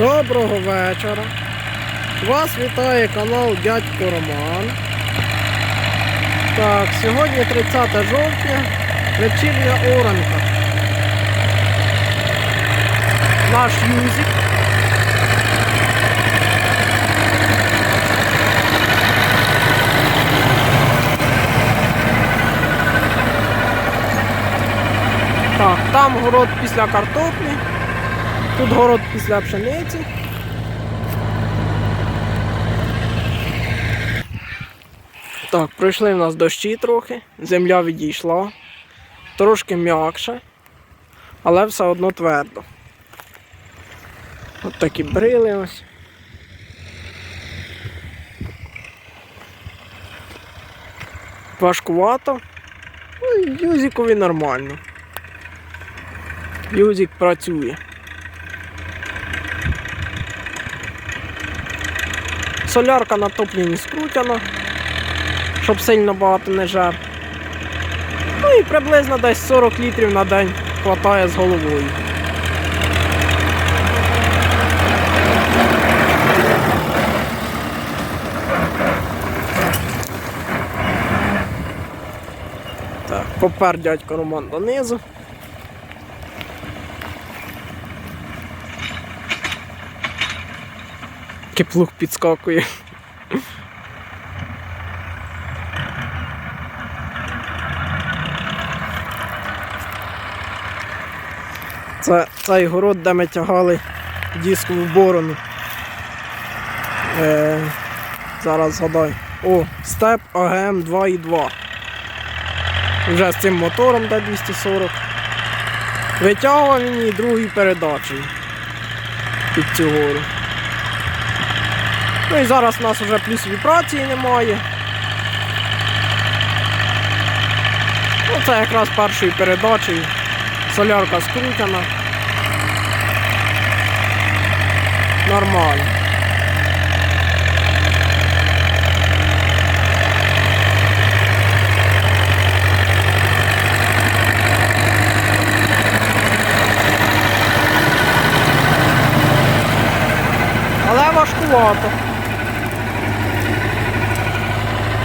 Доброго вечора. Вас вітає канал Дядько Роман. Так, сьогодні 30 жовтня, вечірня оранка. Наш юзик. Так, там город після картоплі, тут город після пшениці. Так, пройшли в нас дощі трохи, земля відійшла, трошки м'якше, але все одно твердо. От такі брили ось. Важкувато. Ну, і нормально. Юзик працює. Солярка на топливі скрутена, щоб сильно багато не жар. Ну і приблизно десь 40 літрів на день хватає з головою. Так, попер дядько Роман донизу. Киплух підскакує. Це цей город, де ми тягали дискову борону. Е, зараз згадаю. О, степ АГМ 2.2. Вже з цим мотором Д240. Витягував він її другою під цю гору. Ну і зараз у нас вже плюс вібрації немає. Ну, це якраз першою передачею. Солярка скрутена. Нормально. Але важкувато.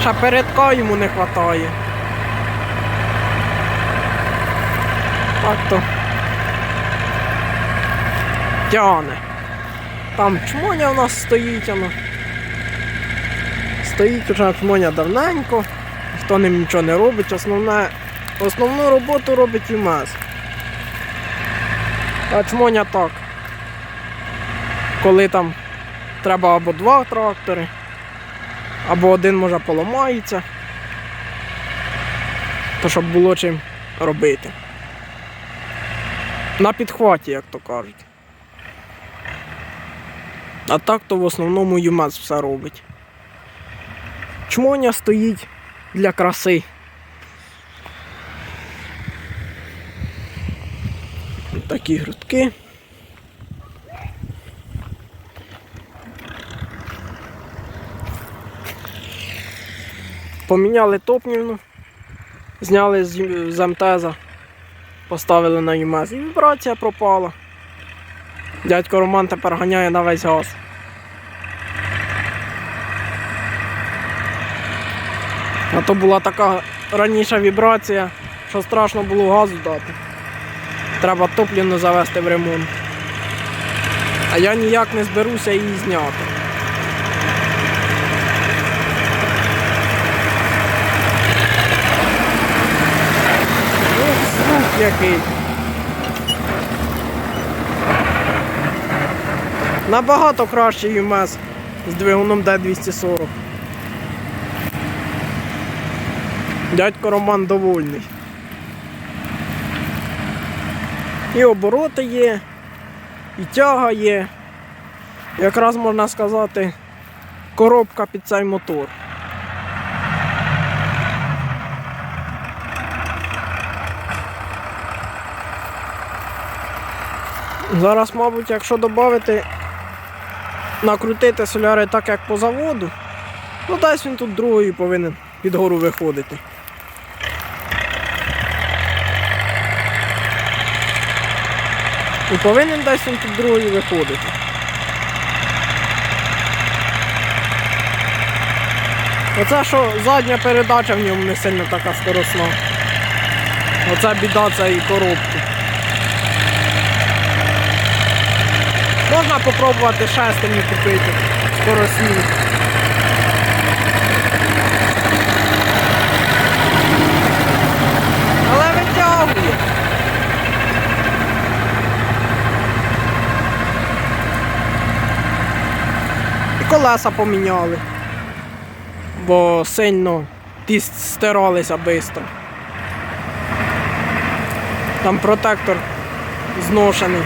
Ще передка йому не вистачає. Так тяне. Там чмоня у нас стоїть воно. Стоїть уже чмоня давненько, ніхто ним нічого не робить. Основне, основну роботу робить ЮМЕС. А чмоня так. Коли там треба або два трактори, або один може поламається, то щоб було чим робити. На підхваті, як то кажуть. А так то в основному ЮМЕС все робить. Чмоня стоїть для краси. Такі грудки. Поміняли топнівну, зняли з, МТЗа, поставили на ЮМЕЗ і вібрація пропала. Дядько Роман тепер ганяє на весь газ. А то була така раніша вібрація, що страшно було газу дати. Треба топлівну завести в ремонт. А я ніяк не зберуся її зняти. Який. Набагато кращий ЮМЕС з двигуном Д240. Дядько Роман довольний. І обороти є, і тяга є. Якраз можна сказати, коробка під цей мотор. Зараз, мабуть, якщо додати, накрутити соляри так, як по заводу, ну десь він тут другою повинен під гору виходити. І повинен десь він тут другою виходити. Оце що задня передача в ньому не сильно така скоросна. Оце біда цієї коробки. Можна попробувати шестерні купити. Скоросні. Але витягує. І колеса поміняли. Бо сильно ті стиралися швидко. Там протектор зношений.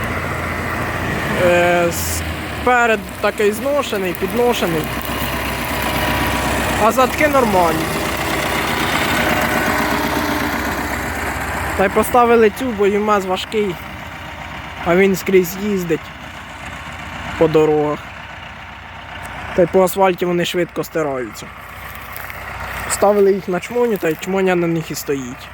Сперед такий зношений, підношений. А задки нормальні. Та й поставили цю, бо ЮМАЗ важкий, а він скрізь їздить по дорогах. Та й по асфальті вони швидко стираються. Ставили їх на чмоню, та й чмоня на них і стоїть.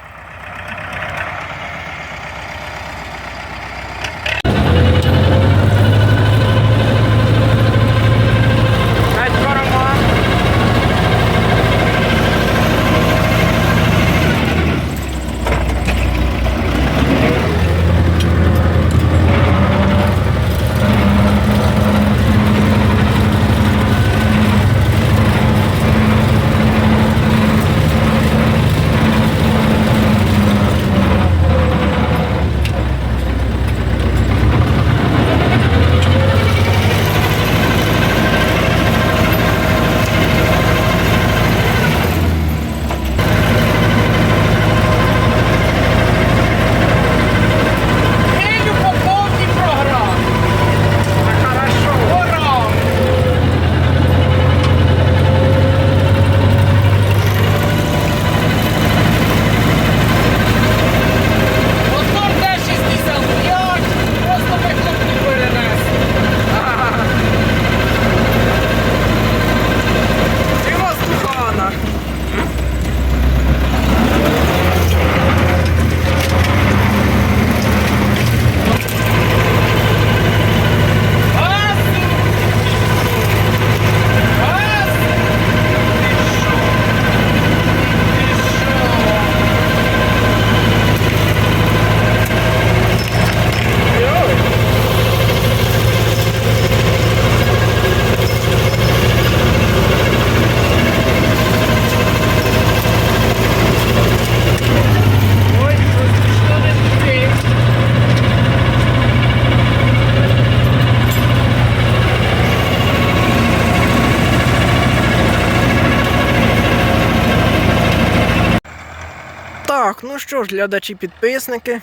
Що ж, глядачі-підписники,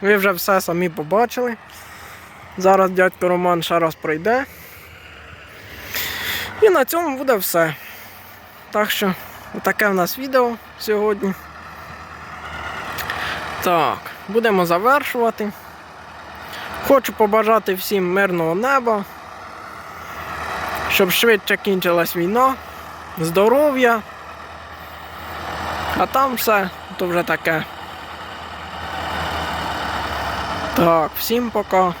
ви вже все самі побачили. Зараз дядько Роман ще раз пройде. І на цьому буде все. Так що, таке в нас відео сьогодні. Так, будемо завершувати. Хочу побажати всім мирного неба, щоб швидше кінчилась війна, здоров'я. А там все, то вже таке. Так, всім пока.